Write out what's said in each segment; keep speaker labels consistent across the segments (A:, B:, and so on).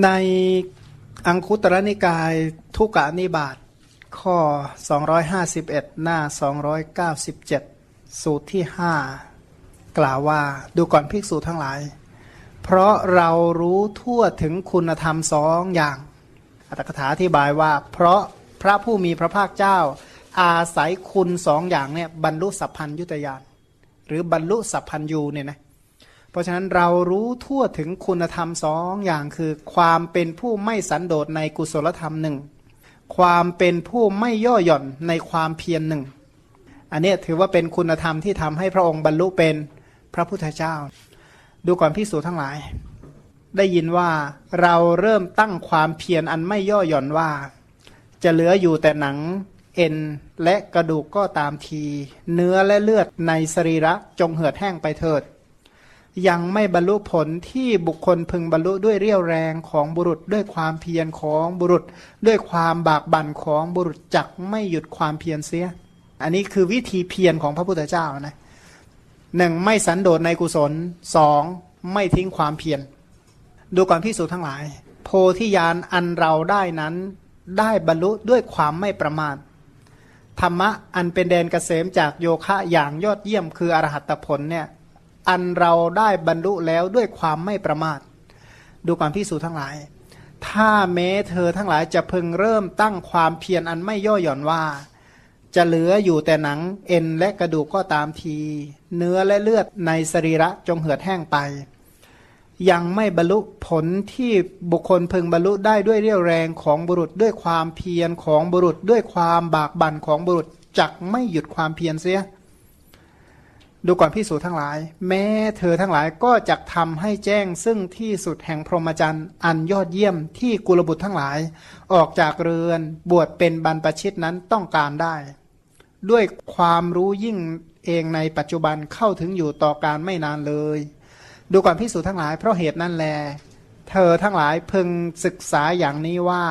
A: ในอังคุตรนิกายทุกะนิบาตข้อ 251 หน้า 297 สูตรที่ 5 กล่าวว่าดูก่อนภิกษุทั้งหลาย เพราะเรารู้ทั่วถึงคุณธรรมสองอย่าง อัตถกถาอธิบายว่า เพราะพระผู้มีพระภาคเจ้า อาศัยคุณสองอย่างเนี่ยบรรลุสัพพัญยุตยานหรือบรรลุสัพพัญยูเนี่ยนะ เพราะฉะนั้นเรารู้ทั่วถึงคุณธรรมสองอย่างคือความเป็นผู้ไม่สันโดษในกุศลธรรมหนึ่งความเป็นผู้ไม่ย่อหย่อนในความเพียรหนึ่งอันนี้ถือว่าเป็นคุณธรรมที่ทำให้พระองค์บรรลุเป็นพระพุทธเจ้า ดูก่อนพิสูจทั้งหลาย ได้ยินว่าเราเริ่มตั้งความเพียรอันไม่ย่อหย่อนว่า จะเหลืออยู่แต่หนังเอ็นและกระดูกก็ตามที เนื้อและเลือดในสรีระจงเหือดแห้งไปเถิด ยังไม่บรรลุผลที่บุคคลพึงบรรลุด้วยเรี่ยวแรงของบุรุษด้วยความเพียรของบุรุษ ด้วยความบากบั่นของบุรุษจักไม่หยุดความเพียรเสีย อันนี้คือวิธีเพียรของพระพุทธเจ้านะหนึ่งไม่สันโดษในกุศลสองไม่ทิ้งความเพียรดูก่อนพิสูจน์ทั้งหลาย โพธิญาณอันเราได้นั้นได้บรรลุด้วยความไม่ประมาทธรรมะอันเป็นแดนเกษมจากโยคะอย่างยอดเยี่ยมคืออรหัตผลเนี่ย อันเราได้บรรลุแล้วด้วยความไม่ประมาท ดูก่อนพิสูจน์ทั้งหลาย ถ้าแม้เธอทั้งหลายจะพึงเริ่มตั้งความเพียรอันไม่ย่อหย่อนว่า จะเหลืออยู่แต่หนังเอ็นและกระดูกก็ตามที เนื้อและเลือดในสรีระจงเหือดแห้งไป ยังไม่บรรลุผลที่บุคคลพึงบรรลุได้ด้วยเรี่ยวแรงของบุรุษด้วยความเพียรของบุรุษด้วยความบากบั่นของบุรุษจักไม่หยุดความเพียรเสีย ดูก่อนพิสูจทั้งหลาย แม้เธอทั้งหลายก็จะทำให้แจ้งซึ่งที่สุดแห่งพรหมจรรย์อันยอดเยี่ยมที่กุลบุตรทั้งหลาย ออกจากเรือนบวชเป็นบรรพชิตนั้นต้องการได้ ด้วยความรู้ยิ่งเองในปัจจุบันเข้าถึงอยู่ต่อการไม่นานเลย ดูก่อนพิสูจทั้งหลายเพราะเหตุนั้นแล เธอทั้งหลายพึงศึกษาอย่างนี้ว่า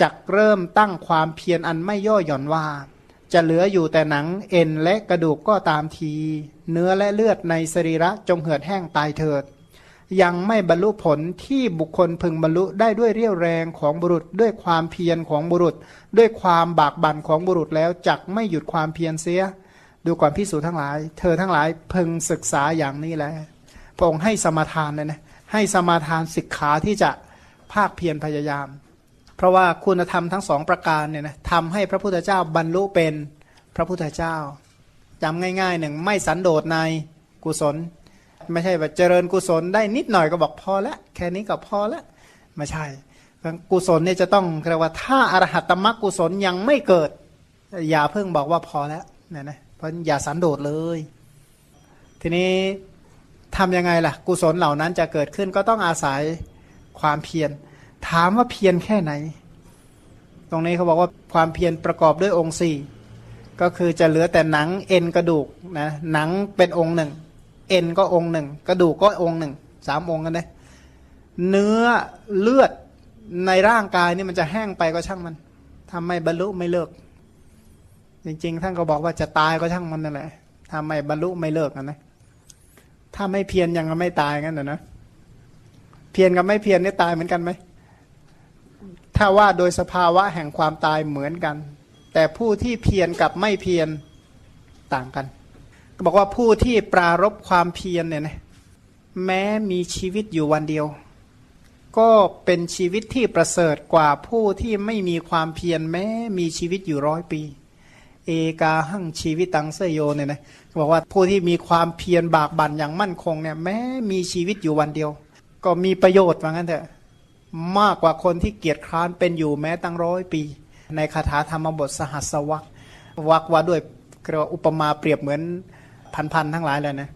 A: จักเริ่มตั้งความเพียรอันไม่ย่อหย่อนว่า จะเหลืออยู่แต่หนังเอ็นและกระดูกก็ตามที เนื้อและเลือดในสรีระจงเหือดแห้งตายเถิด ยังไม่บรรลุผลที่บุคคลพึงบรรลุได้ด้วยเรี่ยวแรงของบุรุษ ด้วยความเพียรของบุรุษ ด้วยความบากบั่นของบุรุษแล้วจักไม่หยุดความเพียรเสีย ดูก่อนพิสูจน์ทั้งหลาย เธอทั้งหลายพึงศึกษาอย่างนี้แหละพระองค์ให้สมาทานเลยนะให้สมาทานศิกขาที่จะภาคเพียรพยายาม เพราะว่าคุณธรรมทั้งสองประการเนี่ยนะทำให้พระพุทธเจ้าบรรลุเป็นพระพุทธเจ้าจำง่ายๆหนึ่งไม่สันโดษในกุศล ไม่ใช่ว่าเจริญกุศลได้นิดหน่อยก็บอกพอแล้วแค่นี้ก็พอแล้วไม่ใช่กุศลเนี่ยจะต้องเรียกว่าถ้าอรหัตตมรรคกุศลยังไม่เกิด อย่าเพิ่งบอกว่าพอแล้วเนี่ยนะเพราะอย่าสันโดษเลย ทีนี้ทำยังไงล่ะ กุศลเหล่านั้นจะเกิดขึ้นก็ต้องอาศัยความเพียร ถามว่าเพียรแค่ไหน ตรงนี้เขาบอกว่าความเพียรประกอบด้วยองค์สี่ก็คือจะเหลือแต่หนังเอ็นกระดูกนะหนังเป็นองค์หนึ่ง เอ็นก็องค์หนึ่ง กระดูกก็องค์หนึ่งสามองค์กันเลยเนื้อเลือดในร่างกายนี่มันจะแห้งไปก็ช่างมันทำไม่บรรลุไม่เลิก จริงๆ ท่านก็บอกว่าจะตายก็ช่างมันนั่นแหละทำไม่บรรลุไม่เลิกนะถ้าไม่เพียรยังก็ไม่ตายงั้นนะเพียรกับไม่เพียรนี่ตายเหมือนกันไหม ถ้าว่าโดยสภาวะแห่งความตายเหมือนกัน แต่ผู้ที่เพียรกับไม่เพียรต่างกัน ก็บอกว่าผู้ที่ปรารบความเพียรเนี่ยนะแม้มีชีวิตอยู่วันเดียว ก็เป็นชีวิตที่ประเสริฐกว่าผู้ที่ไม่มีความเพียรแม้มีชีวิตอยู่ร้อยปี เอกาหั่งชีวิตตังเสยโยเนี่ยนะบอกว่าผู้ที่มีความเพียรบากบั่นอย่างมั่นคงเนี่ยแม้มีชีวิตอยู่วันเดียว ก็มีประโยชน์ว่างั้นเถอะ มากกว่าคนที่เกียจคร้านเป็นอยู่แม้ตั้งร้อยปี ในคาถาธรรมบทสหัสวักวักว่าด้วยเรียกว่าอุปมาเปรียบเหมือนพันๆทั้งหลายเลยนะ